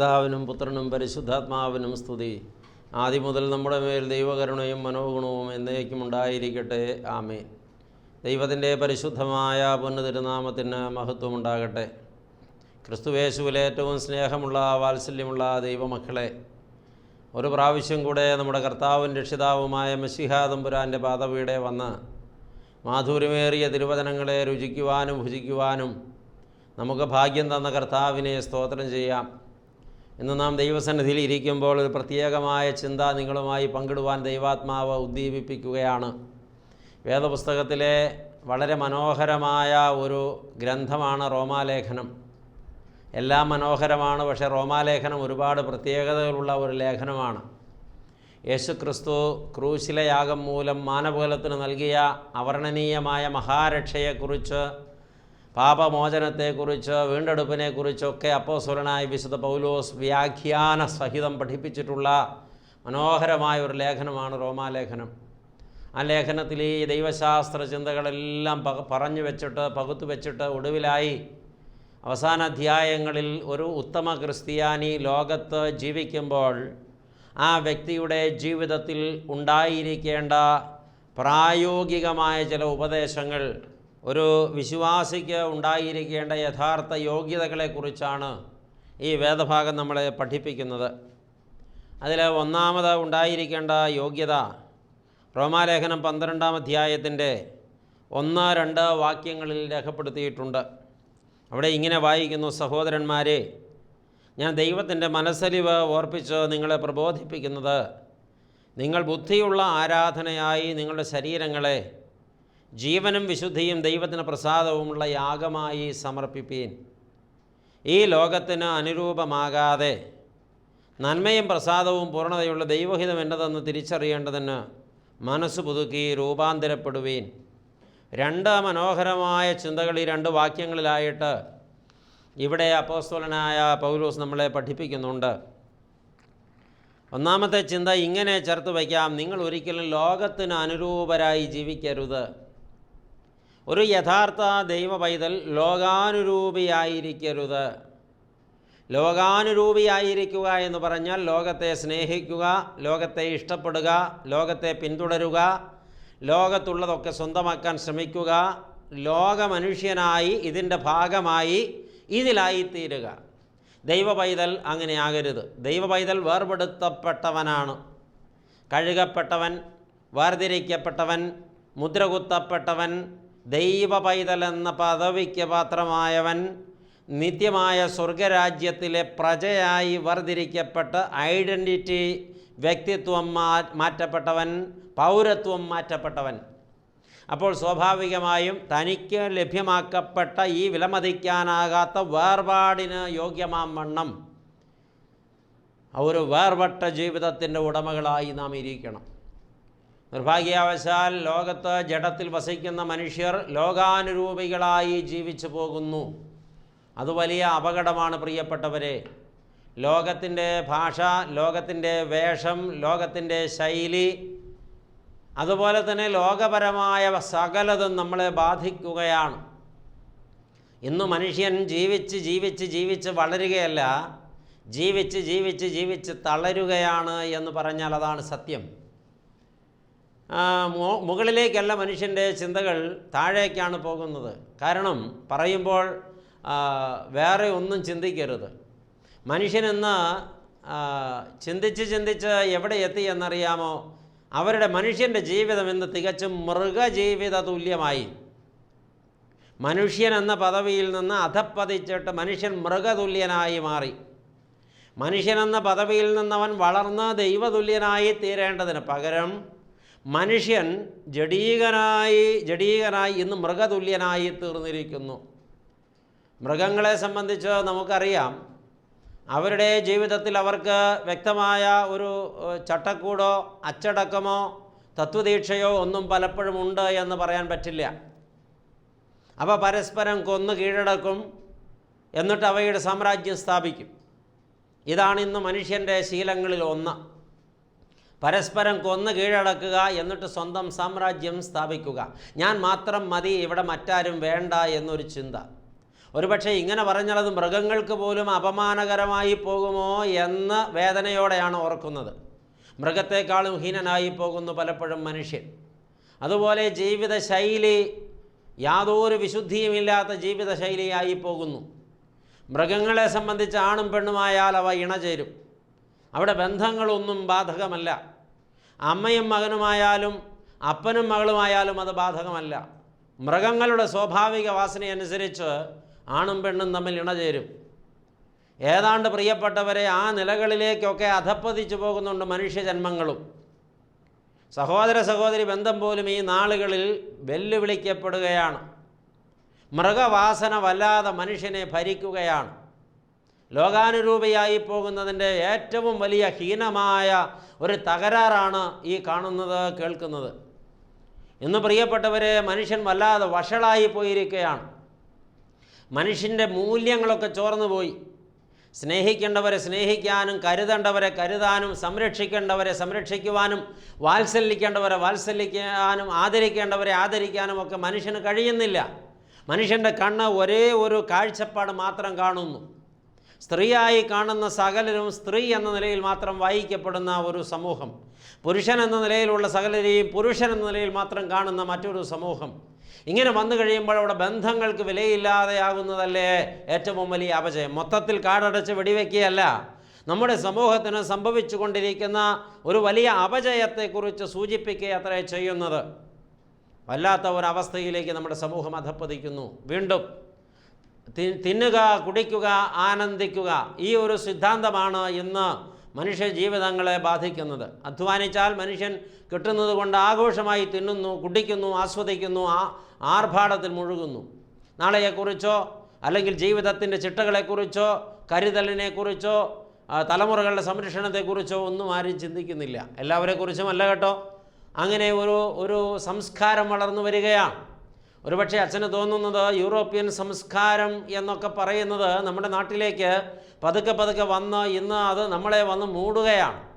പിതാവിനും പുത്രനും പരിശുദ്ധാത്മാവിനും സ്തുതി. ആദ്യം മുതൽ നമ്മുടെ മേൽ ദൈവകരുണയും മനോഗുണവും എന്നേക്കും ഉണ്ടായിരിക്കട്ടെ. ആമേ ദൈവത്തിന്റെ പരിശുദ്ധമായ പുനതിരുനാമത്തിന് മഹത്വമുണ്ടാകട്ടെ. ക്രിസ്തുവേശുവിലെ ഏറ്റവും സ്നേഹമുള്ള വാത്സല്യമുള്ള ദൈവമക്കളെ ഒരു പ്രാവശ്യം കൂടെ നമ്മുടെ കർത്താവും രക്ഷിതാവുമായ മഷിഹാ തമ്പുരാന്റെ പാതവീടെ വന്ന് മാധുര്യമേറിയ തിരുവചനങ്ങളെ രുചിക്കുവാനും ഭുജിക്കുവാനും നമുക്ക് ഭാഗ്യം തന്ന കർത്താവിനെ സ്തോത്രം ചെയ്യാം. ഇന്ന് നാം ദൈവസന്നിധിയിൽ ഇരിക്കുമ്പോൾ ഒരു പ്രത്യേകമായ ചിന്ത നിങ്ങളുമായി പങ്കിടുവാൻ ദൈവാത്മാവ് ഉദ്ദീപിപ്പിക്കുകയാണ്. വേദപുസ്തകത്തിലെ വളരെ മനോഹരമായ ഒരു ഗ്രന്ഥമാണ് റോമാലേഖനം. എല്ലാം മനോഹരമാണ് പക്ഷേ റോമാലേഖനം ഒരുപാട് പ്രത്യേകതകളുള്ള ഒരു ലേഖനമാണ്. യേശുക്രിസ്തു ക്രൂശിലെ യാഗം മൂലം മാനവകുലത്തിന് നൽകിയ അവർണനീയമായ മഹാരക്ഷയെക്കുറിച്ച് പാപമോചനത്തെക്കുറിച്ച് വീണ്ടെടുപ്പിനെക്കുറിച്ചൊക്കെ അപ്പോസ്വലനായ വിശുദ്ധ പൗലോസ് വ്യാഖ്യാന സഹിതം പഠിപ്പിച്ചിട്ടുള്ള മനോഹരമായ ഒരു ലേഖനമാണ് റോമാലേഖനം. ആ ലേഖനത്തിൽ ഈ ദൈവശാസ്ത്ര ചിന്തകളെല്ലാം പക പറഞ്ഞു വെച്ചിട്ട് പകുത്തു വെച്ചിട്ട് ഒടുവിലായി അവസാന അധ്യായങ്ങളിൽ ഒരു ഉത്തമ ക്രിസ്ത്യാനി ലോകത്ത് ജീവിക്കുമ്പോൾ ആ വ്യക്തിയുടെ ജീവിതത്തിൽ ഉണ്ടായിരിക്കേണ്ട പ്രായോഗികമായ ചില ഉപദേശങ്ങൾ ഒരു വിശ്വാസിക്ക് ഉണ്ടായിരിക്കേണ്ട യഥാർത്ഥ യോഗ്യതകളെക്കുറിച്ചാണ് ഈ വേദഭാഗം നമ്മളെ പഠിപ്പിക്കുന്നത്. അതിൽ ഒന്നാമത് ഉണ്ടായിരിക്കേണ്ട യോഗ്യത റോമാലേഖനം പന്ത്രണ്ടാം അധ്യായത്തിന്റെ ഒന്ന് രണ്ട് വാക്യങ്ങളിൽ രേഖപ്പെടുത്തിയിട്ടുണ്ട്. അവിടെ ഇങ്ങനെ വായിക്കുന്നു സഹോദരന്മാരെ ഞാൻ ദൈവത്തിന്റെ മനസ്സലിവ് ഓർപ്പിച്ച് നിങ്ങളെ പ്രബോധിപ്പിക്കുന്നത് നിങ്ങൾ ബുദ്ധിയുള്ള ആരാധനയായി നിങ്ങളുടെ ശരീരങ്ങളെ ജീവനും വിശുദ്ധിയും ദൈവത്തിന് പ്രസാദവുമുള്ള യാഗമായി സമർപ്പിപ്പീൻ. ഈ ലോകത്തിന് അനുരൂപമാകാതെ നന്മയും പ്രസാദവും പൂർണതയുള്ള ദൈവഹിതം എന്നതെന്ന് തിരിച്ചറിയേണ്ടതിന് മനസ്സ് പുതുക്കി രൂപാന്തരപ്പെടുവീൻ. രണ്ട് മനോഹരമായ ചിന്തകൾ ഈ രണ്ട് വാക്യങ്ങളിലായിട്ട് ഇവിടെ അപ്പോസ്തോലനായ പൗലോസ് നമ്മളെ പഠിപ്പിക്കുന്നുണ്ട്. ഒന്നാമത്തെ ചിന്ത ഇങ്ങനെ ചേർത്ത് വയ്ക്കാം നിങ്ങൾ ഒരിക്കലും ലോകത്തിന് അനുരൂപരായി ജീവിക്കരുത്. ഒരു യഥാർത്ഥ ദൈവ പൈതൽ ലോകാനുരൂപിയായിരിക്കരുത്. ലോകാനുരൂപിയായിരിക്കുക എന്ന് പറഞ്ഞാൽ ലോകത്തെ സ്നേഹിക്കുക ലോകത്തെ ഇഷ്ടപ്പെടുക ലോകത്തെ പിന്തുടരുക ലോകത്തുള്ളതൊക്കെ സ്വന്തമാക്കാൻ ശ്രമിക്കുക ലോകമനുഷ്യനായി ഇതിന്റെ ഭാഗമായി ഇതിലായിത്തീരുക. ദൈവ പൈതൽ അങ്ങനെ ആകരുത് ദൈവ പൈതൽ വേർപെടുത്തപ്പെട്ടവനാണ്. കഴുകപ്പെട്ടവൻ വേർതിരിക്കപ്പെട്ടവൻ മുദ്രകുത്തപ്പെട്ടവൻ ദൈവ പൈതൽ എന്ന പദവിക്ക് പാത്രമായവൻ നിത്യമായ സ്വർഗരാജ്യത്തിലെ പ്രജയായി വർദ്ധിരിക്കപ്പെട്ട് ഐഡന്റിറ്റി വ്യക്തിത്വം മാറ്റപ്പെട്ടവൻ പൗരത്വം മാറ്റപ്പെട്ടവൻ. അപ്പോൾ സ്വാഭാവികമായും തനിക്ക് ലഭ്യമാക്കപ്പെട്ട ഈ വിലമതിക്കാനാകാത്ത വേർപാടിന് യോഗ്യമാം വണ്ണം. ഒരു വേർപെട്ട ജീവിതത്തിന്റെ ഉടമകളായി നാം ഇരിക്കണം. നിർഭാഗ്യാവശാൽ ലോകത്ത് ജഡത്തിൽ വസിക്കുന്ന മനുഷ്യർ ലോകാനുരൂപികളായി ജീവിച്ചു പോകുന്നു. അത് വലിയ അപകടമാണ് പ്രിയപ്പെട്ടവരെ. ലോകത്തിന്റെ ഭാഷ ലോകത്തിന്റെ വേഷം ലോകത്തിന്റെ ശൈലി അതുപോലെ തന്നെ ലോകപരമായ സകലതും നമ്മളെ ബാധിക്കുകയാണ്. ഇന്ന് മനുഷ്യൻ ജീവിച്ച് ജീവിച്ച് ജീവിച്ച് വളരുകയല്ല ജീവിച്ച് ജീവിച്ച് ജീവിച്ച് തളരുകയാണ് എന്ന് പറഞ്ഞാൽ അതാണ് സത്യം. മുകളിലേക്കല്ല മനുഷ്യന്റെ ചിന്തകൾ താഴേക്കാണ് പോകുന്നത്. കാരണം പറയുമ്പോൾ വേറെ ഒന്നും ചിന്തിക്കരുത്. മനുഷ്യനെന്ന് ചിന്തിച്ച് ചിന്തിച്ച് എവിടെ എത്തി എന്നറിയാമോ? അവരുടെ മനുഷ്യന്റെ ജീവിതം എന്ന് തികച്ചും മൃഗജീവിത തുല്യമായി. മനുഷ്യൻ എന്ന പദവിയിൽ നിന്ന് അധപ്പതിച്ചിട്ട് മനുഷ്യൻ മൃഗതുല്യനായി മാറി. മനുഷ്യനെന്ന പദവിയിൽ നിന്നവൻ വളർന്ന് ദൈവതുല്യനായി തീരേണ്ടതിന് പകരം മനുഷ്യൻ ജഡീകനായി ജഡീകനായി ഇന്ന് മൃഗതുല്യനായി തീർന്നിരിക്കുന്നു. മൃഗങ്ങളെ സംബന്ധിച്ച് നമുക്കറിയാം അവരുടെ ജീവിതത്തിൽ അവർക്ക് വ്യക്തമായ ഒരു ചട്ടക്കൂടോ അച്ചടക്കമോ തത്വദീക്ഷയോ ഒന്നും പലപ്പോഴും ഉണ്ട് എന്ന് പറയാൻ പറ്റില്ല. അവ പരസ്പരം കൊന്നു കീഴടക്കും എന്നിട്ട് അവയുടെ സാമ്രാജ്യം സ്ഥാപിക്കും. ഇതാണ് ഇന്ന് മനുഷ്യന്റെ ശീലങ്ങളിൽ ഒന്ന്. പരസ്പരം കൊന്ന് കീഴടക്കുക എന്നിട്ട് സ്വന്തം സാമ്രാജ്യം സ്ഥാപിക്കുക. ഞാൻ മാത്രം മതി ഇവിടെ മറ്റാരും വേണ്ട എന്നൊരു ചിന്ത. ഒരുപക്ഷെ ഇങ്ങനെ പറഞ്ഞത് മൃഗങ്ങൾക്ക് പോലും അപമാനകരമായി പോകുമോ എന്ന് വേദനയോടെയാണ് ഓർക്കുന്നത്. മൃഗത്തെക്കാളും ഹീനനായി പോകുന്നു പലപ്പോഴും മനുഷ്യൻ. അതുപോലെ ജീവിതശൈലി യാതൊരു വിശുദ്ധിയുമില്ലാത്ത ജീവിതശൈലിയായി പോകുന്നു. മൃഗങ്ങളെ സംബന്ധിച്ച് ആണും പെണ്ണുമായാൽ അവ ഇണചേരും. അവിടെ ബന്ധങ്ങളൊന്നും ബാധകമല്ല. അമ്മയും മകനുമായാലും അപ്പനും മകളുമായാലും അത് ബാധകമല്ല. മൃഗങ്ങളുടെ സ്വാഭാവിക വാസനയനുസരിച്ച് ആണും പെണ്ണും തമ്മിൽ ഇണചേരും. ഏതാണ്ട് പ്രിയപ്പെട്ടവരെ ആ നിലകളിലേക്കൊക്കെ അധപ്പതിച്ചു പോകുന്നുണ്ട് മനുഷ്യജന്മങ്ങളും. സഹോദര സഹോദരി ബന്ധം പോലും ഈ നാളുകളിൽ വെല്ലുവിളിക്കപ്പെടുകയാണ്. മൃഗവാസന വല്ലാതെ മനുഷ്യനെ ഭരിക്കുകയാണ്. ലോകാനുരൂപിയായി പോകുന്നതിന്റെ ഏറ്റവും വലിയ ഹീനമായ ഒരു തകരാറാണ് ഈ കാണുന്നത് കേൾക്കുന്നത്. ഇന്ന് പ്രിയപ്പെട്ടവരെ മനുഷ്യൻ വല്ലാതെ വഷളായി പോയിരിക്കുകയാണ്. മനുഷ്യന്റെ മൂല്യങ്ങളൊക്കെ ചോർന്നു പോയി. സ്നേഹിക്കേണ്ടവരെ സ്നേഹിക്കാനും കരുതേണ്ടവരെ കരുതാനും സംരക്ഷിക്കേണ്ടവരെ സംരക്ഷിക്കുവാനും വാത്സല്യിക്കേണ്ടവരെ വാത്സല്യിക്കാനും ആദരിക്കേണ്ടവരെ ആദരിക്കാനും ഒക്കെ മനുഷ്യന് കഴിയുന്നില്ല. മനുഷ്യന്റെ കണ്ണ് ഒരേ ഒരു കാഴ്ചപ്പാട് മാത്രം കാണുന്നു. സ്ത്രീയായി കാണുന്ന സകലരും സ്ത്രീ എന്ന നിലയിൽ മാത്രം വായിക്കപ്പെടുന്ന ഒരു സമൂഹം. പുരുഷൻ എന്ന നിലയിലുള്ള സകലരെയും പുരുഷൻ എന്ന നിലയിൽ മാത്രം കാണുന്ന മറ്റൊരു സമൂഹം. ഇങ്ങനെ വന്നു കഴിയുമ്പോൾ അവിടെ ബന്ധങ്ങൾക്ക് വിലയില്ലാതെയാകുന്നതല്ലേ ഏറ്റവും വലിയ അപജയം. മൊത്തത്തിൽ കാടടച്ച് വെടിവെക്കുകയല്ല. നമ്മുടെ സമൂഹത്തിന് സംഭവിച്ചു കൊണ്ടിരിക്കുന്ന ഒരു വലിയ അപജയത്തെക്കുറിച്ച് സൂചിപ്പിക്കുക അത്രേ ചെയ്യുന്നത്. വല്ലാത്ത ഒരവസ്ഥയിലേക്ക് നമ്മുടെ സമൂഹം അധപ്പതിക്കുന്നു വീണ്ടും തിന്നുക കുടിക്കുക ആനന്ദിക്കുക ഈ ഒരു സിദ്ധാന്തമാണ് ഇന്ന് മനുഷ്യ ജീവിതങ്ങളെ ബാധിക്കുന്നത്. അധ്വാനിച്ചാൽ മനുഷ്യൻ കിട്ടുന്നത് കൊണ്ട് ആഘോഷമായി തിന്നുന്നു കുടിക്കുന്നു ആസ്വദിക്കുന്നു ആ ആർഭാടത്തിൽ മുഴുകുന്നു. നാളെയെക്കുറിച്ചോ അല്ലെങ്കിൽ ജീവിതത്തിന്റെ ചിട്ടകളെക്കുറിച്ചോ കരുതലിനെക്കുറിച്ചോ തലമുറകളുടെ സംരക്ഷണത്തെക്കുറിച്ചോ ഒന്നും ആരും ചിന്തിക്കുന്നില്ല. എല്ലാവരെക്കുറിച്ചും അല്ല കേട്ടോ. അങ്ങനെ ഒരു ഒരു സംസ്കാരം വളർന്നു വരികയാണ്. ഒരുപക്ഷെ അച്ഛന് തോന്നുന്നത് യൂറോപ്യൻ സംസ്കാരം എന്നൊക്കെ പറയുന്നത് നമ്മുടെ നാട്ടിലേക്ക് പതുക്കെ പതുക്കെ വന്ന് ഇന്ന് അത് നമ്മളെ വന്ന് മൂടുകയാണ്.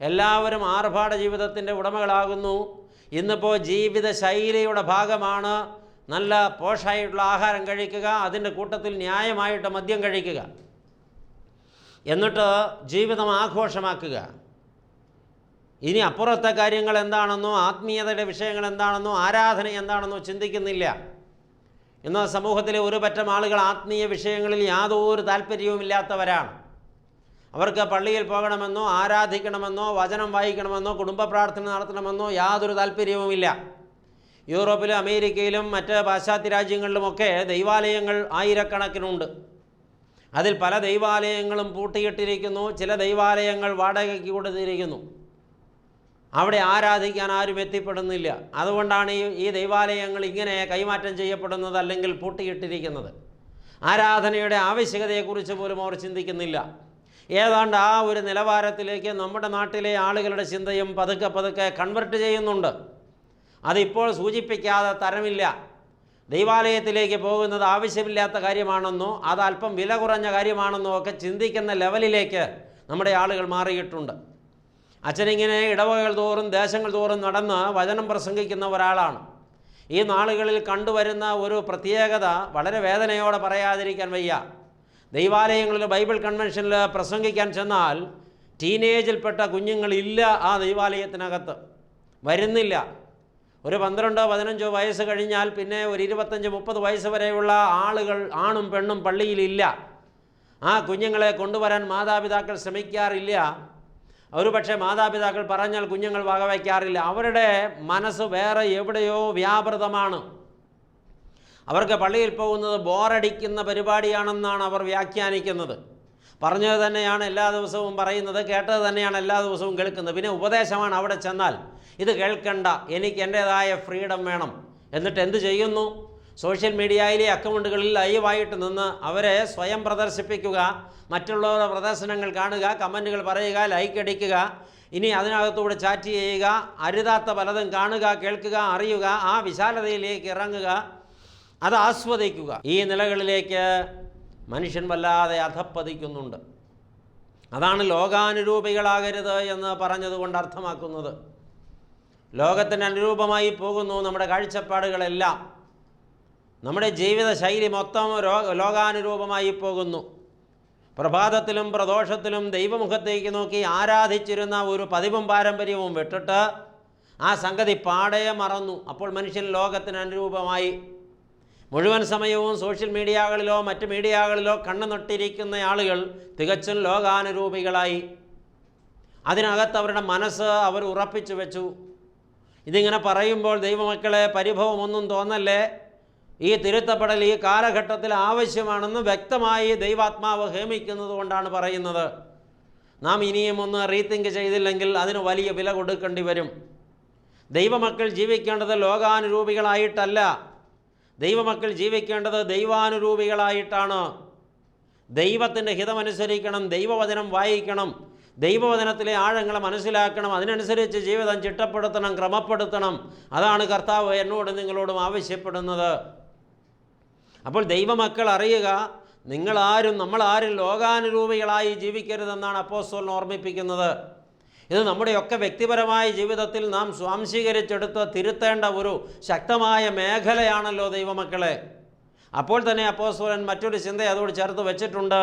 എല്ലാവരും ആർഭാട ജീവിതത്തിന്റെ ഉടമകളാകുന്നു. ഇന്നിപ്പോൾ ജീവിത ശൈലിയുടെ ഭാഗമാണ്. നല്ല പോഷായിട്ടുള്ള ആഹാരം കഴിക്കുക അതിന്റെ കൂട്ടത്തിൽ ന്യായമായിട്ട് മദ്യം കഴിക്കുക. എന്നിട്ട് ജീവിതം ആഘോഷമാക്കുക. ഇനി അപ്പുറത്തെ കാര്യങ്ങൾ എന്താണെന്നോ ആത്മീയതയുടെ വിഷയങ്ങൾ എന്താണെന്നോ ആരാധന എന്താണെന്നോ ചിന്തിക്കുന്നില്ല. എന്നാൽ സമൂഹത്തിലെ ഒരു പറ്റം ആളുകൾ ആത്മീയ വിഷയങ്ങളിൽ യാതൊരു താല്പര്യവുമില്ലാത്തവരാണ്. അവർക്ക് പള്ളിയിൽ പോകണമെന്നോ ആരാധിക്കണമെന്നോ വചനം വായിക്കണമെന്നോ കുടുംബ പ്രാർത്ഥന നടത്തണമെന്നോ യാതൊരു താല്പര്യവുമില്ല. യൂറോപ്പിലും അമേരിക്കയിലും മറ്റ് പാശ്ചാത്യ രാജ്യങ്ങളിലുമൊക്കെ ദൈവാലയങ്ങൾ ആയിരക്കണക്കിനുണ്ട്. അതിൽ പല ദൈവാലയങ്ങളും പൂട്ടിയിട്ടിരിക്കുന്നു ചില ദൈവാലയങ്ങൾ വാടകയ്ക്ക് കൊടുത്തിരിക്കുന്നു. അവിടെ ആരാധിക്കാൻ ആരും എത്തിപ്പെടുന്നില്ല. അതുകൊണ്ടാണ് ഈ ഈ ദൈവാലയങ്ങൾ ഇങ്ങനെ കൈമാറ്റം ചെയ്യപ്പെടുന്നത് അല്ലെങ്കിൽ പൂട്ടിയിട്ടിരിക്കുന്നത്. ആരാധനയുടെ ആവശ്യകതയെക്കുറിച്ച് പോലും അവർ ചിന്തിക്കുന്നില്ല. ഏതാണ്ട് ആ ഒരു നിലവാരത്തിലേക്ക് നമ്മുടെ നാട്ടിലെ ആളുകളുടെ ചിന്തയും പതുക്കെ പതുക്കെ കൺവെർട്ട് ചെയ്യുന്നുണ്ട്. അതിപ്പോൾ സൂചിപ്പിക്കാതെ തരമില്ല. ദൈവാലയത്തിലേക്ക് പോകുന്നത് ആവശ്യമില്ലാത്ത കാര്യമാണെന്നോ അത് അല്പം വില കുറഞ്ഞ കാര്യമാണെന്നോ ഒക്കെ ചിന്തിക്കുന്ന ലെവലിലേക്ക് നമ്മുടെ ആളുകൾ മാറിയിട്ടുണ്ട്. അച്ഛനിങ്ങനെ ഇടവകൾ തോറും ദേശങ്ങൾ തോറും നടന്ന് വചനം പ്രസംഗിക്കുന്ന ഒരാളാണ്. ഈ നാളുകളിൽ കണ്ടുവരുന്ന ഒരു പ്രത്യേകത വളരെ വേദനയോടെ പറയാതിരിക്കാൻ വയ്യ. ദൈവാലയങ്ങളിൽ ബൈബിൾ കൺവെൻഷനിൽ പ്രസംഗിക്കാൻ ചെന്നാൽ ടീനേജിൽപ്പെട്ട കുഞ്ഞുങ്ങളില്ല ആ ദൈവാലയത്തിനകത്ത്. വരുന്നില്ല. ഒരു പന്ത്രണ്ടോ പതിനഞ്ചോ വയസ്സ് കഴിഞ്ഞാൽ പിന്നെ ഒരു ഇരുപത്തഞ്ച് മുപ്പത് വയസ്സ് വരെയുള്ള ആളുകൾ ആണും പെണ്ണും പള്ളിയിലില്ല. ആ കുഞ്ഞുങ്ങളെ കൊണ്ടുവരാൻ മാതാപിതാക്കൾ ശ്രമിക്കാറില്ല. ഒരു പക്ഷേ മാതാപിതാക്കൾ പറഞ്ഞാൽ കുഞ്ഞുങ്ങൾ വകവയ്ക്കാറില്ല. അവരുടെ മനസ്സ് വേറെ എവിടെയോ വ്യാപൃതമാണ്. അവർക്ക് പള്ളിയിൽ പോകുന്നത് ബോറടിക്കുന്ന പരിപാടിയാണെന്നാണ് അവർ വ്യാഖ്യാനിക്കുന്നത്. പറഞ്ഞത് തന്നെയാണ് എല്ലാ ദിവസവും പറയുന്നത് കേട്ടത് തന്നെയാണ് എല്ലാ ദിവസവും കേൾക്കുന്നത്. പിന്നെ ഉപദേശമാണ് അവിടെ ചെന്നാൽ ഇത് കേൾക്കണ്ട എനിക്ക് എന്റേതായ ഫ്രീഡം വേണം. എന്നിട്ട് എന്ത് ചെയ്യുന്നു? സോഷ്യൽ മീഡിയയിലെ അക്കൗണ്ടുകളിൽ ലൈവായിട്ട് നിന്ന് അവരെ സ്വയം പ്രദർശിപ്പിക്കുക മറ്റുള്ളവരുടെ പ്രദർശനങ്ങൾ കാണുക കമന്റുകൾ പറയുക ലൈക്ക് അടിക്കുക ഇനി അതിനകത്തൂടെ ചാറ്റ് ചെയ്യുക അരുതാത്ത പലതും കാണുക കേൾക്കുക അറിയുക ആ വിശാലതയിലേക്ക് ഇറങ്ങുക അത് ആസ്വദിക്കുക. ഈ നിലകളിലേക്ക് മനുഷ്യൻ വല്ലാതെ അധപ്പതിക്കുന്നുണ്ട്. അതാണ് ലോകാനുരൂപികളാകരുത് എന്ന് പറഞ്ഞതുകൊണ്ട് അർത്ഥമാക്കുന്നത്. ലോകത്തിന് അനുരൂപമായി പോകുന്നു നമ്മുടെ കാഴ്ചപ്പാടുകളെല്ലാം. നമ്മുടെ ജീവിത ശൈലി മൊത്തം ലോകാനുരൂപമായി പോകുന്നു. പ്രഭാതത്തിലും പ്രദോഷത്തിലും ദൈവമുഖത്തേക്ക് നോക്കി ആരാധിച്ചിരുന്ന ഒരു പതിവും പാരമ്പര്യവും വിട്ടിട്ട് ആ സംഗതി പാടയെ മറന്നു. അപ്പോൾ മനുഷ്യൻ ലോകത്തിന് അനുരൂപമായി. മുഴുവൻ സമയവും സോഷ്യൽ മീഡിയകളിലോ മറ്റ് മീഡിയകളിലോ കണ്ണു നട്ടിരിക്കുന്ന ആളുകൾ തികച്ചും ലോകാനുരൂപികളായി. അതിനകത്ത് അവരുടെ മനസ്സ് അവർ ഉറപ്പിച്ചു വെച്ചു. ഇതിങ്ങനെ പറയുമ്പോൾ ദൈവമക്കളെ പരിഭവമൊന്നും തോന്നല്ലേ? ഈ തിരുത്തപ്പെടൽ ഈ കാലഘട്ടത്തിൽ ആവശ്യമാണെന്ന് വ്യക്തമായി ദൈവാത്മാവ് ഹേമിക്കുന്നത് കൊണ്ടാണ് പറയുന്നത്. നാം ഇനിയും ഒന്ന് റീതിങ്ക് ചെയ്തില്ലെങ്കിൽ അതിന് വലിയ വില കൊടുക്കേണ്ടി വരും. ദൈവമക്കൾ ജീവിക്കേണ്ടത് ലോകാനുരൂപികളായിട്ടല്ല. ദൈവമക്കൾ ജീവിക്കേണ്ടത് ദൈവാനുരൂപികളായിട്ടാണ്. ദൈവത്തിന്റെ ഹിതമനുസരിക്കണം ദൈവവചനം വായിക്കണം ദൈവവചനത്തിലെ ആഴങ്ങളെ മനസ്സിലാക്കണം അതിനനുസരിച്ച് ജീവിതം ചിട്ടപ്പെടുത്തണം ക്രമപ്പെടുത്തണം. അതാണ് കർത്താവ് എന്നോട് നിങ്ങളോടും ആവശ്യപ്പെടുന്നത്. അപ്പോൾ ദൈവമക്കൾ അറിയുക നിങ്ങളാരും നമ്മളാരും ലോകാനുരൂപികളായി ജീവിക്കരുതെന്നാണ് അപ്പോസ്തലൻ ഓർമ്മിപ്പിക്കുന്നത്. ഇത് നമ്മുടെയൊക്കെ വ്യക്തിപരമായ ജീവിതത്തിൽ നാം സ്വാംശീകരിച്ചെടുത്ത് തിരുത്തേണ്ട ഒരു ശക്തമായ മേഖലയാണല്ലോ ദൈവമക്കളെ. അപ്പോൾ തന്നെ അപ്പോസ്തലൻ മറ്റൊരു ചിന്ത അതോട് ചേർത്ത് വെച്ചിട്ടുണ്ട്.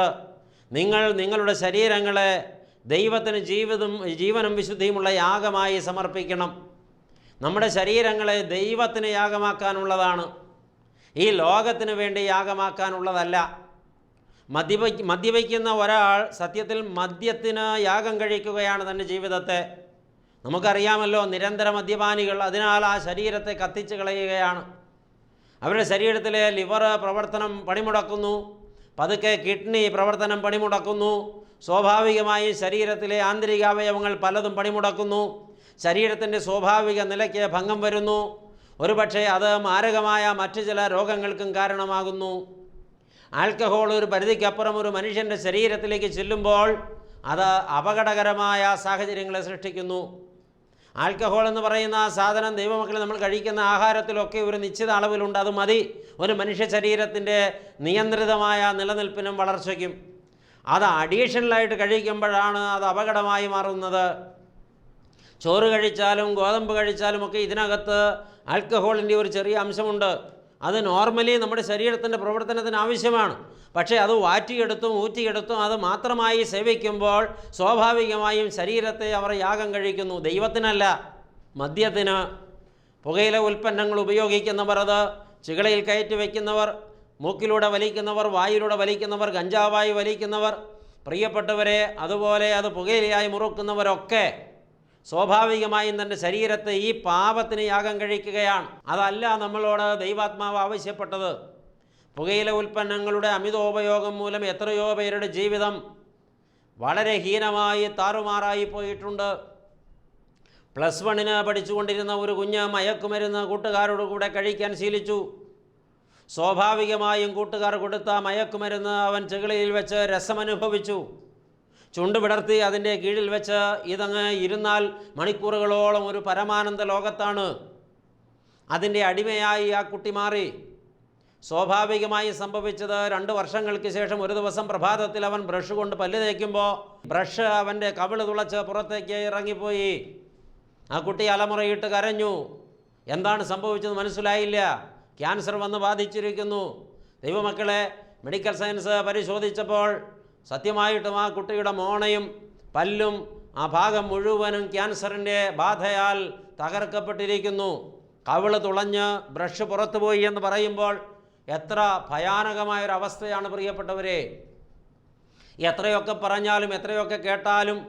നിങ്ങൾ നിങ്ങളുടെ ശരീരങ്ങളെ ദൈവത്തിന് ജീവിതം ജീവനും വിശുദ്ധിയുമുള്ള യാഗമായി സമർപ്പിക്കണം. നമ്മുടെ ശരീരങ്ങളെ ദൈവത്തിന് യാഗമാക്കാനുള്ളതാണ്. ഈ ലോകത്തിന് വേണ്ടി യാഗമാക്കാനുള്ളതല്ല. മദ്യപ മദ്യപിക്കുന്ന ഒരാൾ സത്യത്തിൽ മദ്യത്തിന് യാഗം കഴിക്കുകയാണ് തന്റെ ജീവിതത്തെ. നമുക്കറിയാമല്ലോ നിരന്തര മദ്യപാനികൾ അതിനാൽ ആ ശരീരത്തെ കത്തിച്ച് കളയുകയാണ്. അവരുടെ ശരീരത്തിലെ ലിവർ പ്രവർത്തനം പണിമുടക്കുന്നു പതുക്കെ കിഡ്നി പ്രവർത്തനം പണിമുടക്കുന്നു സ്വാഭാവികമായി ശരീരത്തിലെ ആന്തരികാവയവങ്ങൾ പലതും പണിമുടക്കുന്നു ശരീരത്തിന്റെ സ്വാഭാവിക നിലയ്ക്ക് ഭംഗം വരുന്നു ഒരുപക്ഷെ അത് മാരകമായ മറ്റു ചില രോഗങ്ങൾക്കും കാരണമാകുന്നു. ആൽക്കഹോൾ ഒരു പരിധിക്കപ്പുറം ഒരു മനുഷ്യന്റെ ശരീരത്തിലേക്ക് ചെല്ലുമ്പോൾ അത് അപകടകരമായ സാഹചര്യങ്ങളെ സൃഷ്ടിക്കുന്നു. ആൽക്കഹോൾ എന്ന് പറയുന്ന സാധനം ദൈവമക്കളെ നമ്മൾ കഴിക്കുന്ന ആഹാരത്തിലൊക്കെ ഒരു നിശ്ചിത അളവിലുണ്ട്. അത് മതി. ഒരു മനുഷ്യ ശരീരത്തിന്റെ നിയന്ത്രിതമായ നിലനിൽപ്പിനും വളർച്ചയ്ക്കും. അത് അഡീഷണലായിട്ട് കഴിക്കുമ്പോഴാണ് അത് അപകടമായി മാറുന്നത്. ചോറ് കഴിച്ചാലും ഗോതമ്പ് കഴിച്ചാലും ഒക്കെ ഇതിനകത്ത് ആൽക്കഹോളിന്റെ ഒരു ചെറിയ അംശമുണ്ട്. അത് നോർമലി നമ്മുടെ ശരീരത്തിന്റെ പ്രവർത്തനത്തിന് ആവശ്യമാണ്. പക്ഷേ അത് വാറ്റിയെടുത്തും ഊറ്റിയെടുത്തും അത് മാത്രമായി സേവിക്കുമ്പോൾ സ്വാഭാവികമായും ശരീരത്തെ അവർ യാഗം കഴിക്കുന്നു. ദൈവത്തിനല്ല മദ്യത്തിന്. പുകയില ഉൽപ്പന്നങ്ങൾ ഉപയോഗിക്കുന്നവർ അത് ചികളയിൽ കയറ്റി വയ്ക്കുന്നവർ മൂക്കിലൂടെ വലിക്കുന്നവർ വായിലൂടെ വലിക്കുന്നവർ ഗഞ്ചാവായി വലിക്കുന്നവർ പ്രിയപ്പെട്ടവരെ അതുപോലെ അത് പുകയിലയായി മുറുക്കുന്നവരൊക്കെ സ്വാഭാവികമായും തന്റെ ശരീരത്തെ ഈ പാപത്തിന് യാഗം കഴിക്കുകയാണ്. അതല്ല നമ്മളോട് ദൈവാത്മാവ് ആവശ്യപ്പെട്ടത്. പുകയില ഉൽപ്പന്നങ്ങളുടെ അമിതോപയോഗം മൂലം എത്രയോ പേരുടെ ജീവിതം വളരെ ഹീനമായി താറുമാറായി പോയിട്ടുണ്ട്. പ്ലസ് വണ്ണിന് പഠിച്ചുകൊണ്ടിരുന്ന ഒരു കുഞ്ഞ് മയക്കുമരുന്ന് കൂട്ടുകാരോട് കൂടെ കഴിക്കാൻ ശീലിച്ചു. സ്വാഭാവികമായും കൂട്ടുകാർ കൊടുത്ത മയക്കുമരുന്ന് അവൻ ചെകിളിയിൽ വെച്ച് രസമനുഭവിച്ചു. ചുണ്ട് വിടർത്തി അതിന്റെ കീഴിൽ വെച്ച് ഇതങ്ങ് ഇരുന്നാൽ മണിക്കൂറുകളോളം ഒരു പരമാനന്ദ ലോകത്താണ്. അതിന്റെ അടിമയായി ആ കുട്ടി മാറി. സ്വാഭാവികമായി സംഭവിച്ചത് രണ്ട് വർഷങ്ങൾക്ക് ശേഷം ഒരു ദിവസം പ്രഭാതത്തിൽ അവൻ ബ്രഷ് കൊണ്ട് പല്ല് തേക്കുമ്പോൾ ബ്രഷ് അവന്റെ കവിൾ തുളച്ച് പുറത്തേക്ക് ഇറങ്ങിപ്പോയി. ആ കുട്ടി അലമുറയിട്ട് കരഞ്ഞു. എന്താണ് സംഭവിച്ചത് മനസ്സിലായില്ല. ക്യാൻസർ വന്ന് ബാധിച്ചിരിക്കുന്നു. ദൈവമക്കളെ മെഡിക്കൽ സയൻസ് പരിശോധിച്ചപ്പോൾ സത്യമായിട്ടും ആ കുട്ടിയുടെ മോണയും പല്ലും ആ ഭാഗം മുഴുവനും ക്യാൻസറിന്റെ ബാധയാൽ തകർക്കപ്പെട്ടിരിക്കുന്നു. കവിൾ തുളഞ്ഞ് ബ്രഷ് പുറത്തുപോയി എന്ന് പറയുമ്പോൾ എത്ര ഭയാനകമായൊരവസ്ഥയാണ് പ്രിയപ്പെട്ടവരെ. എത്രയൊക്കെ പറഞ്ഞാലും എത്രയൊക്കെ കേട്ടാലും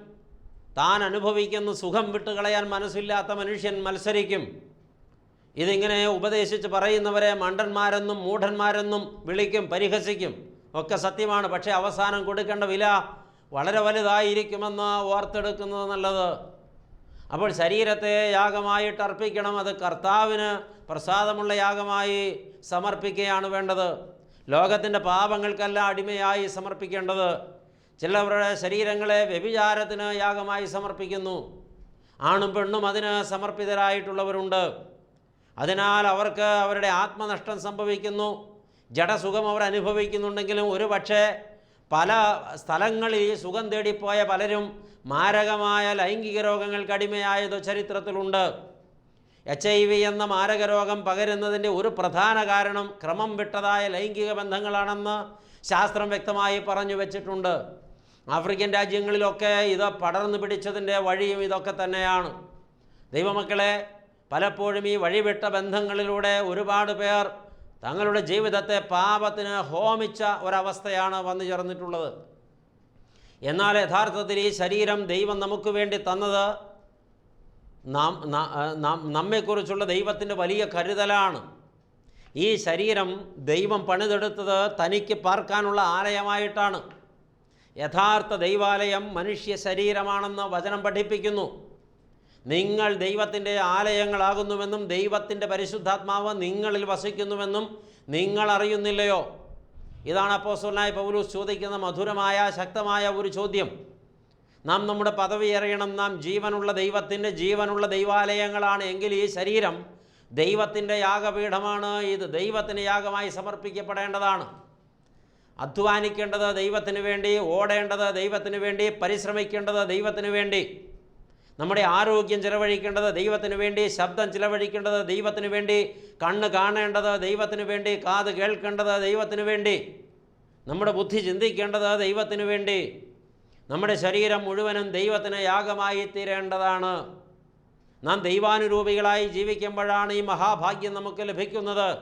താൻ അനുഭവിക്കുന്ന സുഖം വിട്ടുകളയാൻ മനസ്സില്ലാത്ത മനുഷ്യൻ മത്സരിക്കും. ഇതിങ്ങനെ ഉപദേശിച്ച് പറയുന്നവരെ മണ്ടന്മാരെന്നും മൂഢന്മാരെന്നും വിളിക്കും പരിഹസിക്കും. ഒക്കെ സത്യമാണ്. പക്ഷേ അവസാനം കൊടുക്കേണ്ട വില വളരെ വലുതായിരിക്കുമെന്ന് ഓർത്തെടുക്കുന്നത് നല്ലത്. അപ്പോൾ ശരീരത്തെ യാഗമായിട്ട് അർപ്പിക്കണം. അത് കർത്താവിന് പ്രസാദമുള്ള യാഗമായി സമർപ്പിക്കുകയാണ് വേണ്ടത്. ലോകത്തിന്റെ പാപങ്ങൾക്കല്ല അടിമയായി സമർപ്പിക്കേണ്ടത്. ചിലവരുടെ ശരീരങ്ങളെ വ്യഭിചാരത്തിന് യാഗമായി സമർപ്പിക്കുന്നു. ആണും പെണ്ണും അതിന് സമർപ്പിതരായിട്ടുള്ളവരുണ്ട്. അതിനാൽ അവർക്ക് അവരുടെ ആത്മനഷ്ടം സംഭവിക്കുന്നു. ജഡസുഖം അവർ അനുഭവിക്കുന്നുണ്ടെങ്കിലും ഒരു പക്ഷേ പല സ്ഥലങ്ങളിൽ സുഖം തേടിപ്പോയ പലരും മാരകമായ ലൈംഗിക രോഗങ്ങൾക്ക് അടിമയായത് ചരിത്രത്തിലുണ്ട് എച്ച് ഐ വി എന്ന മാരകരോഗം പകരുന്നതിന്റെ ഒരു പ്രധാന കാരണം ക്രമം വിട്ടതായ ലൈംഗിക ബന്ധങ്ങളാണെന്ന് ശാസ്ത്രം വ്യക്തമായി പറഞ്ഞു വച്ചിട്ടുണ്ട്. ആഫ്രിക്കൻ രാജ്യങ്ങളിലൊക്കെ ഇത് പടർന്നു പിടിച്ചതിന്റെ വഴിയും ഇതൊക്കെ തന്നെയാണ്. ദൈവമക്കളെ പലപ്പോഴും ഈ വഴിവിട്ട ബന്ധങ്ങളിലൂടെ ഒരുപാട് പേർ തങ്ങളുടെ ജീവിതത്തെ പാപത്തിന് ഹോമിച്ച ഒരവസ്ഥയാണ് വന്നു ചേർന്നിട്ടുള്ളത്. എന്നാൽ യഥാർത്ഥത്തിൽ ഈ ശരീരം ദൈവം നമുക്ക് വേണ്ടി തന്നത് നാം നമ്മെക്കുറിച്ചുള്ള ദൈവത്തിന്റെ വലിയ കരുതലാണ്. ഈ ശരീരം ദൈവം പണിതെടുത്തത് തനിക്ക് പാർക്കാനുള്ള ആലയമായിട്ടാണ്. യഥാർത്ഥ ദൈവാലയം മനുഷ്യ ശരീരമാണെന്ന് വചനം പഠിപ്പിക്കുന്നു. നിങ്ങൾ ദൈവത്തിന്റെ ആലയങ്ങളാകുന്നുവെന്നും ദൈവത്തിന്റെ പരിശുദ്ധാത്മാവ് നിങ്ങളിൽ വസിക്കുന്നുവെന്നും നിങ്ങൾ അറിയുന്നില്ലയോ? ഇതാണ് അപ്പോസ്തലനായ പൗലൂസ് ചോദിക്കുന്ന മധുരമായ ശക്തമായ ഒരു ചോദ്യം. നാം നമ്മുടെ പദവി അറിയണം നാം ജീവനുള്ള ദൈവത്തിന്റെ ജീവനുള്ള ദൈവാലയങ്ങളാണ്. എങ്കിൽ ഈ ശരീരം ദൈവത്തിന്റെ യാഗപീഠമാണ്. ഇത് ദൈവത്തിന് യാഗമായി സമർപ്പിക്കപ്പെടേണ്ടതാണ്. അധ്വാനിക്കേണ്ടത് ദൈവത്തിന് വേണ്ടി ഓടേണ്ടത് ദൈവത്തിന് വേണ്ടി പരിശ്രമിക്കേണ്ടത് ദൈവത്തിന് വേണ്ടി. നമ്മുടെ ആരോഗ്യം ചിലവഴിക്കേണ്ടത് ദൈവത്തിന് വേണ്ടി ശബ്ദം ചിലവഴിക്കേണ്ടത് ദൈവത്തിന് വേണ്ടി കണ്ണ് കാണേണ്ടത് ദൈവത്തിന് വേണ്ടി കാത് കേൾക്കേണ്ടത് ദൈവത്തിന് വേണ്ടി. നമ്മുടെ ബുദ്ധി ചിന്തിക്കേണ്ടത് ദൈവത്തിന് വേണ്ടി. നമ്മുടെ ശരീരം മുഴുവനും ദൈവത്തിന് യാഗമായി തീരേണ്ടതാണ് നാം ദൈവാനുരൂപികളായി ജീവിക്കുമ്പോഴാണ് ഈ മഹാഭാഗ്യം നമുക്ക് ലഭിക്കുന്നത്.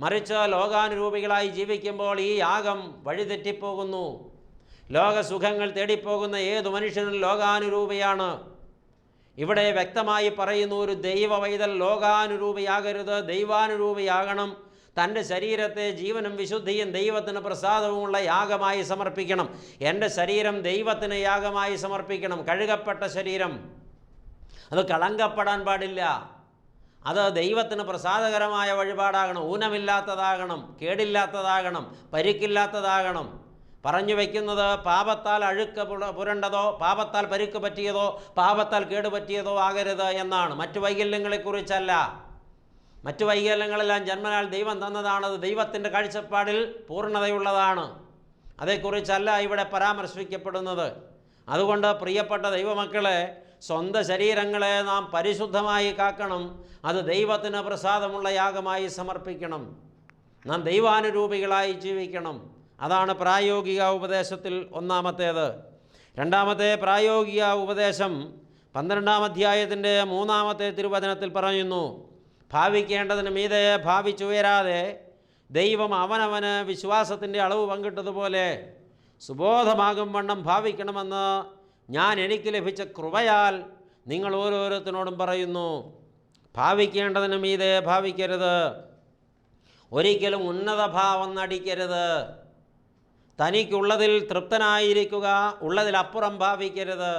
മറിച്ച് ലോകാനുരൂപികളായി ജീവിക്കുമ്പോൾ ഈ യാഗം വഴിതെറ്റിപ്പോകുന്നു. ലോകസുഖങ്ങൾ തേടിപ്പോകുന്ന ഏതു മനുഷ്യനും ലോകാനുരൂപിയാണ്. ഇവിടെ വ്യക്തമായി പറയുന്നു ഒരു ദൈവ വൈതൽ ലോകാനുരൂപിയാകരുത് ദൈവാനുരൂപിയാകണം. തന്റെ ശരീരത്തെ ജീവനും വിശുദ്ധിയും ദൈവത്തിന് പ്രസാദവുമുള്ള യാഗമായി സമർപ്പിക്കണം. എന്റെ ശരീരം ദൈവത്തിന് യാഗമായി സമർപ്പിക്കണം. കഴുകപ്പെട്ട ശരീരം. അത് കളങ്കപ്പെടാൻ പാടില്ല. അത് ദൈവത്തിന് പ്രസാദകരമായ വഴിപാടാകണം. ഊനമില്ലാത്തതാകണം. കേടില്ലാത്തതാകണം. പരിക്കില്ലാത്തതാകണം. പറഞ്ഞു വയ്ക്കുന്നത് പാപത്താൽ അഴുക്ക് പുരണ്ടതോ പാപത്താൽ പരുക്ക് പറ്റിയതോ പാപത്താൽ കേടുപറ്റിയതോ ആകരുത് എന്നാണ്. മറ്റു വൈകല്യങ്ങളെക്കുറിച്ചല്ല. മറ്റു വൈകല്യങ്ങളെല്ലാം ജന്മനാൽ ദൈവം തന്നതാണത് ദൈവത്തിന്റെ കാഴ്ചപ്പാടിൽ പൂർണതയുള്ളതാണ്. അതേക്കുറിച്ചല്ല ഇവിടെ പരാമർശിക്കപ്പെടുന്നത്. അതുകൊണ്ട് പ്രിയപ്പെട്ട ദൈവമക്കളെ സ്വന്തം ശരീരങ്ങളെ നാം പരിശുദ്ധമായി കാക്കണം. അത് ദൈവത്തിന് പ്രസാദമുള്ള യാഗമായി സമർപ്പിക്കണം. നാം ദൈവാനുരൂപികളായി ജീവിക്കണം. അതാണ് പ്രായോഗിക ഉപദേശത്തിൽ ഒന്നാമത്തേത്. രണ്ടാമത്തെ പ്രായോഗിക ഉപദേശം പന്ത്രണ്ടാം അധ്യായത്തിന്റെ മൂന്നാമത്തെ തിരുവചനത്തിൽ പറയുന്നു ഭാവിക്കേണ്ടതിന് മീതെ ഭാവിച്ചുയരാതെ ദൈവം അവനവന് വിശ്വാസത്തിന്റെ അളവ് പങ്കിട്ടതുപോലെ സുബോധമാകും വണ്ണം ഭാവിക്കണമെന്ന് ഞാൻ എനിക്ക് ലഭിച്ച കൃപയാൽ നിങ്ങൾ ഓരോരുത്തരോടും പറയുന്നു. ഭാവിക്കേണ്ടതിന് മീതെ ഭാവിക്കരുത്. ഒരിക്കലും ഉന്നത ഭാവം നടിക്കരുത്. തനിക്കുള്ളതിൽ തൃപ്തനായിരിക്കുക ഉള്ളതിലപ്പുറം ഭാവിക്കരുത്.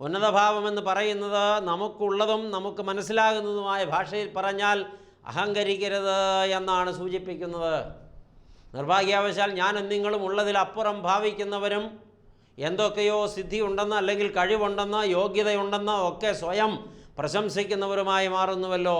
ഉന്നതഭാവമെന്ന് പറയുന്നത് നമുക്കുള്ളതും നമുക്ക് മനസ്സിലാകുന്നതുമായ ഭാഷയിൽ പറഞ്ഞാൽ അഹങ്കരിക്കരുത് എന്നാണ് സൂചിപ്പിക്കുന്നത്. നിർഭാഗ്യാവശാൽ ഞാനും നിങ്ങളും ഉള്ളതിലപ്പുറം ഭാവിക്കുന്നവരും എന്തൊക്കെയോ സിദ്ധി ഉണ്ടെന്ന് അല്ലെങ്കിൽ കഴിവുണ്ടെന്ന് യോഗ്യതയുണ്ടെന്ന് ഒക്കെ സ്വയം പ്രശംസിക്കുന്നവരുമായി മാറുന്നുവല്ലോ.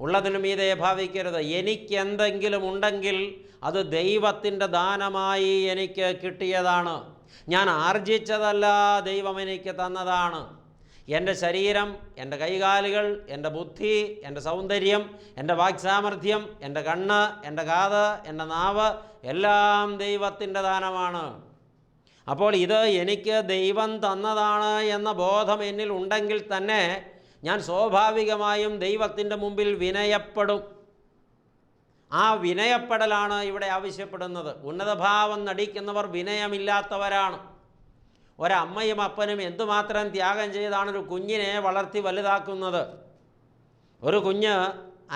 ഉള്ളതിലും മീതയെ ഭാവിക്കരുത്. എനിക്കെന്തെങ്കിലും ഉണ്ടെങ്കിൽ അത് ദൈവത്തിന്റെ ദാനമായി എനിക്ക് കിട്ടിയതാണ്. ഞാൻ ആർജിച്ചതല്ല ദൈവം എനിക്ക് തന്നതാണ്. എന്റെ ശരീരം എന്റെ കൈകാലുകൾ എന്റെ ബുദ്ധി എന്റെ സൗന്ദര്യം എന്റെ വാക്സാമർഥ്യം എന്റെ കണ്ണ് എന്റെ കാത് എന്റെ നാവ് എല്ലാം ദൈവത്തിന്റെ ദാനമാണ്. അപ്പോൾ ഇത് എനിക്ക് ദൈവം തന്നതാണ് എന്ന ബോധം എന്നിൽ ഉണ്ടെങ്കിൽ തന്നെ ഞാൻ സ്വാഭാവികമായും ദൈവത്തിന്റെ മുമ്പിൽ വിനയപ്പെടും. ആ വിനയപ്പെടലാണ് ഇവിടെ ആവശ്യപ്പെടുന്നത്. ഉന്നതഭാവം നടിക്കുന്നവർ വിനയമില്ലാത്തവരാണ്. ഒരമ്മയും അപ്പനും എന്തുമാത്രം ത്യാഗം ചെയ്താണ് ഒരു കുഞ്ഞിനെ വളർത്തി വലുതാക്കുന്നത്. ഒരു കുഞ്ഞ്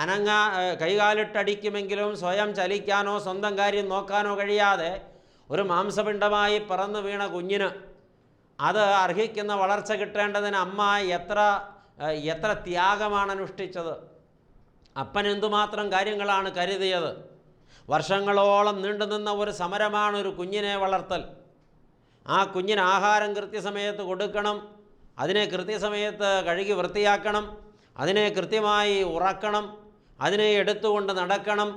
അനങ്ങാ കൈകാലിട്ടടിക്കുമെങ്കിലും സ്വയം ചലിക്കാനോ സ്വന്തം കാര്യം നോക്കാനോ കഴിയാതെ ഒരു മാംസപിണ്ഡമായി പറന്നു വീണ കുഞ്ഞിന് അത് അർഹിക്കുന്ന വളർച്ച കിട്ടേണ്ടതിന് അമ്മ എത്ര എത്ര ത്യാഗമാണ് അനുഷ്ഠിച്ചത്. അപ്പൻ എന്തുമാത്രം കാര്യങ്ങളാണ് കരുതിയത്? വർഷങ്ങളോളം നീണ്ടുനിന്ന ഒരു സമരമാണ് ഒരു കുഞ്ഞിനെ വളർത്തൽ. ആ കുഞ്ഞിന് ആഹാരം കൃത്യസമയത്ത് കൊടുക്കണം അതിനെ കൃത്യസമയത്ത് കഴുകി വൃത്തിയാക്കണം അതിനെ കൃത്യമായി ഉറക്കണം അതിനെ എടുത്തുകൊണ്ട് നടക്കണം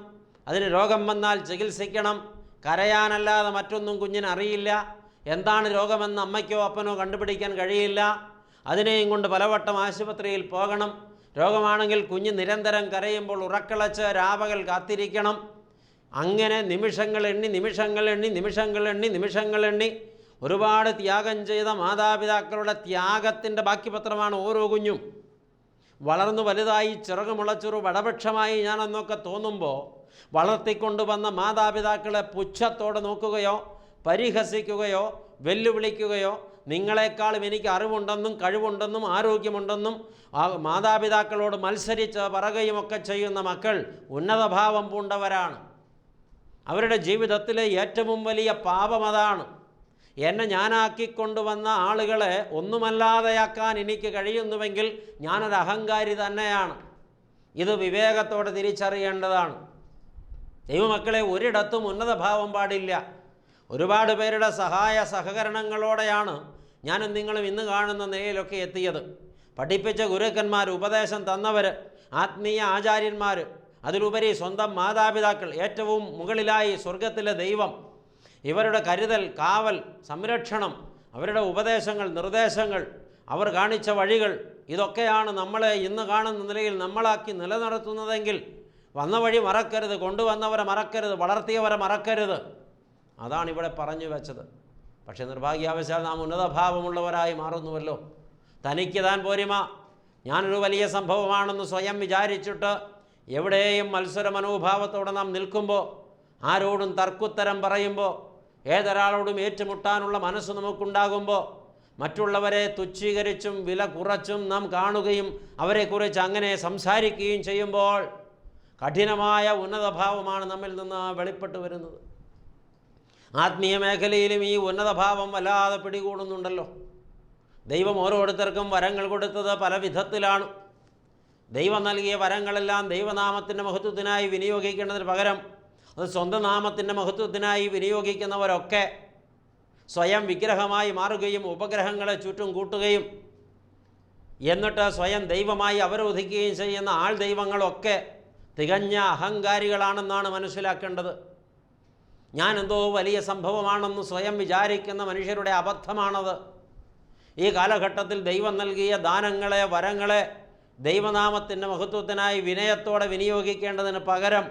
അതിന് രോഗം വന്നാൽ ചികിത്സിക്കണം. കരയാനല്ലാതെ മറ്റൊന്നും കുഞ്ഞിന് അറിയില്ല. എന്താണ് രോഗമെന്ന് അമ്മയ്ക്കോ അപ്പനോ കണ്ടുപിടിക്കാൻ കഴിയില്ല. അതിനെയും കൊണ്ട് പലവട്ടം ആശുപത്രിയിൽ പോകണം. രോഗമാണെങ്കിൽ കുഞ്ഞ് നിരന്തരം കരയുമ്പോൾ ഉറക്കളച്ച് രാപകൽ കാത്തിരിക്കണം. അങ്ങനെ നിമിഷങ്ങൾ എണ്ണി നിമിഷങ്ങൾ എണ്ണി നിമിഷങ്ങൾ എണ്ണി നിമിഷങ്ങൾ എണ്ണി ഒരുപാട് ത്യാഗം ചെയ്ത മാതാപിതാക്കളുടെ ത്യാഗത്തിന്റെ ബാക്കി പത്രമാണ് ഓരോ കുഞ്ഞും. വളർന്നു വലുതായി ചിറകുമുളച്ചൊരു വടപക്ഷമായി ഞാനെന്നൊക്കെ തോന്നുമ്പോൾ വളർത്തിക്കൊണ്ടുവന്ന മാതാപിതാക്കളെ പുച്ഛത്തോടെ നോക്കുകയോ പരിഹസിക്കുകയോ വെല്ലുവിളിക്കുകയോ നിങ്ങളെക്കാളും എനിക്ക് അറിവുണ്ടെന്നും കഴിവുണ്ടെന്നും ആരോഗ്യമുണ്ടെന്നും മാതാപിതാക്കളോട് മത്സരിച്ച് പറയുകയുമൊക്കെ ചെയ്യുന്ന മക്കൾ ഉന്നതഭാവം പൂണ്ടവരാണ്. അവരുടെ ജീവിതത്തിലെ ഏറ്റവും വലിയ പാപം അതാണ്. എന്നെ ഞാനാക്കിക്കൊണ്ടുവന്ന ആളുകളെ ഒന്നുമല്ലാതെയാക്കാൻ എനിക്ക് കഴിയുന്നുവെങ്കിൽ ഞാനൊരു അഹങ്കാരി തന്നെയാണ്. ഇത് വിവേകത്തോടെ തിരിച്ചറിയേണ്ടതാണ്. ദൈവമക്കളെ ഒരിടത്തും ഉന്നതഭാവം പാടില്ല. ഒരുപാട് പേരുടെ സഹായ സഹകരണങ്ങളോടെയാണ് ഞാനും നിങ്ങളും ഇന്ന് കാണുന്ന നിലയിലൊക്കെ എത്തിയത്. പഠിപ്പിച്ച ഗുരുക്കന്മാർ ഉപദേശം തന്നവർ ആത്മീയ ആചാര്യന്മാർ അതിലുപരി സ്വന്തം മാതാപിതാക്കൾ ഏറ്റവും മുകളിലായി സ്വർഗത്തിലെ ദൈവം. ഇവരുടെ കരുതൽ കാവൽ സംരക്ഷണം അവരുടെ ഉപദേശങ്ങൾ നിർദ്ദേശങ്ങൾ അവർ കാണിച്ച വഴികൾ ഇതൊക്കെയാണ് നമ്മളെ ഇന്ന് കാണുന്ന നിലയിൽ നമ്മളാക്കി നിലനിർത്തുന്നതെങ്കിൽ വന്ന വഴി മറക്കരുത് കൊണ്ടുവന്നവരെ മറക്കരുത് വളർത്തിയവരെ മറക്കരുത്. അതാണ് ഇവിടെ പറഞ്ഞു വെച്ചത്. പക്ഷേ നിർഭാഗ്യാവശാൽ നാം ഉന്നതഭാവമുള്ളവരായി മാറുന്നുവല്ലോ. തനിക്ക് താൻ പോരിമ. ഞാനൊരു വലിയ സംഭവമാണെന്ന് സ്വയം വിചാരിച്ചിട്ട് എവിടെയും മത്സര മനോഭാവത്തോടെ നാം നിൽക്കുമ്പോൾ ആരോടും തർക്കുത്തരം പറയുമ്പോൾ ഏതൊരാളോടും ഏറ്റുമുട്ടാനുള്ള മനസ്സ് നമുക്കുണ്ടാകുമ്പോൾ മറ്റുള്ളവരെ തുച്ഛീകരിച്ചും വില കുറച്ചും നാം കാണുകയും അവരെക്കുറിച്ച് അങ്ങനെ സംസാരിക്കുകയും ചെയ്യുമ്പോൾ കഠിനമായ ഉന്നതഭാവമാണ് നമ്മിൽ നിന്ന് വെളിപ്പെട്ടു വരുന്നത്. ആത്മീയ മേഖലയിലും ഈ ഉന്നതഭാവം വല്ലാതെ പിടികൂടുന്നുണ്ടല്ലോ. ദൈവം ഓരോരുത്തർക്കും വരങ്ങൾ കൊടുത്തത് പല വിധത്തിലാണ്. ദൈവം നൽകിയ വരങ്ങളെല്ലാം ദൈവനാമത്തിന്റെ മഹത്വത്തിനായി വിനിയോഗിക്കേണ്ടതിന് പകരം അത് സ്വന്തം നാമത്തിന്റെ മഹത്വത്തിനായി വിനിയോഗിക്കുന്നവരൊക്കെ സ്വയം വിഗ്രഹമായി മാറുകയും ഉപഗ്രഹങ്ങളെ ചുറ്റും കൂട്ടുകയും എന്നിട്ട് സ്വയം ദൈവമായി അവരോധിക്കുകയും ചെയ്യുന്ന ആൾ ദൈവങ്ങളൊക്കെ തികഞ്ഞ അഹങ്കാരികളാണെന്നാണ് മനസ്സിലാക്കേണ്ടത്. ഞാൻ എന്തോ വലിയ സംഭവമാണെന്ന് സ്വയം വിചാരിക്കുന്ന മനുഷ്യരുടെ അബദ്ധമാണത്. ഈ കാലഘട്ടത്തിൽ ദൈവം നൽകിയ ദാനങ്ങളെ വരങ്ങളെ ദൈവനാമത്തിന്റെ മഹത്വത്തിനായി വിനയത്തോടെ വിനിയോഗിക്കേണ്ടതിന് പകരം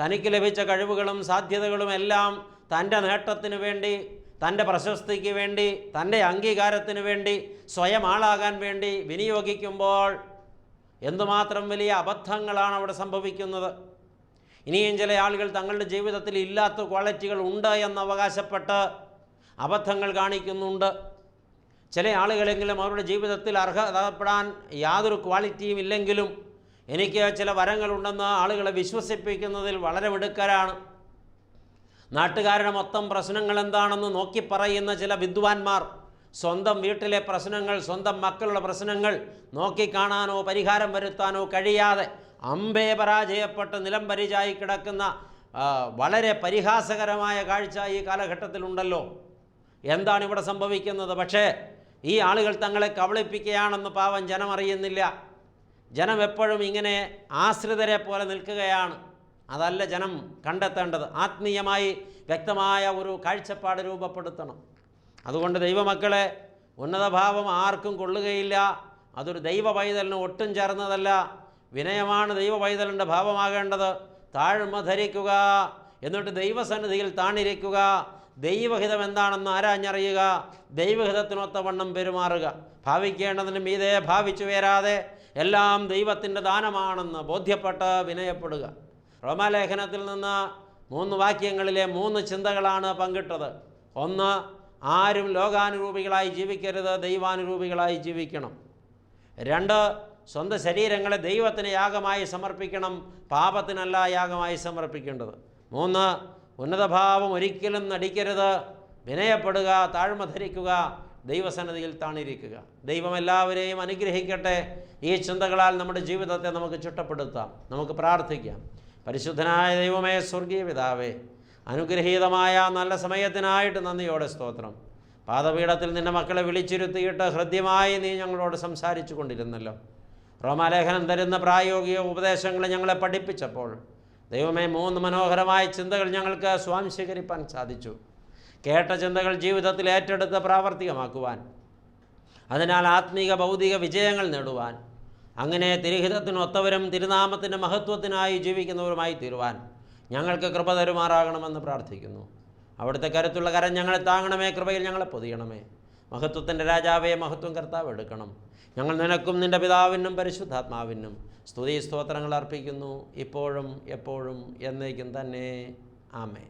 തനിക്ക് ലഭിച്ച കഴിവുകളും സാധ്യതകളും എല്ലാം തന്റെ നേട്ടത്തിന് വേണ്ടി തന്റെ പ്രശസ്തിക്ക് വേണ്ടി തന്റെ അംഗീകാരത്തിന് വേണ്ടി സ്വയം ആളാകാൻ വേണ്ടി വിനിയോഗിക്കുമ്പോൾ എന്തുമാത്രം വലിയ അബദ്ധങ്ങളാണ് അവിടെ സംഭവിക്കുന്നത്. ഇനിയും ചില ആളുകൾ തങ്ങളുടെ ജീവിതത്തിൽ ഇല്ലാത്ത ക്വാളിറ്റികൾ ഉണ്ട് എന്ന് അവകാശപ്പെട്ട് അബദ്ധങ്ങൾ കാണിക്കുന്നുണ്ട്. ചില ആളുകളെങ്കിലും അവരുടെ ജീവിതത്തിൽ അർഹതപ്പെടാൻ യാതൊരു ക്വാളിറ്റിയും ഇല്ലെങ്കിലും എനിക്ക് ചില വരങ്ങളുണ്ടെന്ന് ആളുകളെ വിശ്വസിപ്പിക്കുന്നതിൽ വളരെ മിടുക്കരാണ്. നാട്ടുകാരുടെ മൊത്തം പ്രശ്നങ്ങൾ എന്താണെന്ന് നോക്കി പറയുന്ന ചില വിദ്വാൻമാർ സ്വന്തം വീട്ടിലെ പ്രശ്നങ്ങൾ സ്വന്തം മക്കളുടെ പ്രശ്നങ്ങൾ നോക്കിക്കാണാനോ പരിഹാരം വരുത്താനോ കഴിയാതെ അമ്പേ പരാജയപ്പെട്ട് നിലം പരിചായി കിടക്കുന്ന വളരെ പരിഹാസകരമായ കാഴ്ച ഈ കാലഘട്ടത്തിലുണ്ടല്ലോ. എന്താണ് ഇവിടെ സംഭവിക്കുന്നത്? പക്ഷേ ഈ ആളുകൾ തങ്ങളെ കബളിപ്പിക്കുകയാണെന്ന് പാവം ജനം അറിയുന്നില്ല ജനം എപ്പോഴും ഇങ്ങനെ ആശ്രിതരെ പോലെ നിൽക്കുകയാണ്. അതല്ല ജനം കണ്ടെത്തേണ്ടത്. ആത്മീയമായി വ്യക്തമായ ഒരു കാഴ്ചപ്പാട് രൂപപ്പെടുത്തണം. അതുകൊണ്ട് ദൈവമക്കളെ ഉന്നതഭാവം ആർക്കും കൊള്ളുകയില്ല. അതൊരു ദൈവ പൈതലിന് ഒട്ടും ചേർന്നതല്ല. വിനയമാണ് ദൈവ പൈതലിന്റെ ഭാവമാകേണ്ടത്. താഴ്മ ധരിക്കുക എന്നിട്ട് ദൈവസന്നിധിയിൽ താണിരിക്കുക. ദൈവഹിതം എന്താണെന്ന് ആരാഞ്ഞറിയുക. ദൈവഹിതത്തിനൊത്ത വണ്ണം പെരുമാറുക. ഭാവിക്കേണ്ടതിന് മീതെ ഭാവിച്ചു വരാതെ എല്ലാം ദൈവത്തിന്റെ ദാനമാണെന്ന് ബോധ്യപ്പെട്ട് വിനയപ്പെടുക. റോമാലേഖനത്തിൽ നിന്ന് മൂന്ന് വാക്യങ്ങളിലെ മൂന്ന് ചിന്തകളാണ് പങ്കിട്ടത്. ഒന്ന് ആരും ലോകാനുരൂപികളായി ജീവിക്കരുത് ദൈവാനുരൂപികളായി ജീവിക്കണം. രണ്ട് സ്വന്തം ശരീരങ്ങളെ ദൈവത്തിന് യാഗമായി സമർപ്പിക്കണം പാപത്തിനല്ല യാഗമായി സമർപ്പിക്കേണ്ടത്. മൂന്ന് ഉന്നതഭാവം ഒരിക്കലും നടിക്കരുത്. വിനയപ്പെടുക താഴ്മ ധരിക്കുക ദൈവസന്നതിയിൽ താണിരിക്കുക. ദൈവം എല്ലാവരെയും അനുഗ്രഹിക്കട്ടെ. ഈ ചിന്തകളാൽ നമ്മുടെ ജീവിതത്തെ നമുക്ക് ചിട്ടപ്പെടുത്താം നമുക്ക് പ്രാർത്ഥിക്കാം. പരിശുദ്ധനായ ദൈവമേ സ്വർഗീയ പിതാവേ അനുഗ്രഹീതമായ നല്ല സമയത്തിനായിട്ട് നന്ദിയോടെ സ്തോത്രം. പാദപീഠത്തിൽ നിന്റെ മക്കളെ വിളിച്ചിരുത്തിയിട്ട് ഹൃദ്യമായി നീ ഞങ്ങളോട് സംസാരിച്ചു കൊണ്ടിരുന്നല്ലോ. റോമാലേഖനം തരുന്ന പ്രായോഗിക ഉപദേശങ്ങൾ ഞങ്ങളെ പഠിപ്പിച്ചപ്പോൾ ദൈവമേ മൂന്ന് മനോഹരമായ ചിന്തകൾ ഞങ്ങൾക്ക് സ്വാംശീകരിപ്പാൻ സാധിച്ചു. കേട്ട ചിന്തകൾ ജീവിതത്തിൽ ഏറ്റെടുത്ത് പ്രാവർത്തികമാക്കുവാൻ അതിനാൽ ആത്മീക ഭൗതിക വിജയങ്ങൾ നേടുവാൻ അങ്ങനെ തിരുഹിതത്തിനൊത്തവരും തിരുനാമത്തിന്റെ മഹത്വത്തിനായി ജീവിക്കുന്നവരുമായി തീരുവാൻ ഞങ്ങൾക്ക് കൃപ തരുമാറാകണമെന്ന് പ്രാർത്ഥിക്കുന്നു. അവിടുത്തെ കരുത്തുള്ള കരം ഞങ്ങളെ താങ്ങണമേ കൃപയിൽ ഞങ്ങളെ പൊതിയണമേ. മഹത്വത്തിന്റെ രാജാവേ മഹത്വം കർത്താവ് എടുക്കണം. ഞങ്ങൾ നിനക്കും നിന്റെ പിതാവിനും പരിശുദ്ധാത്മാവിനും സ്തുതി സ്തോത്രങ്ങൾ അർപ്പിക്കുന്നു ഇപ്പോഴും എപ്പോഴും എന്നേക്കും തന്നെ. ആമേ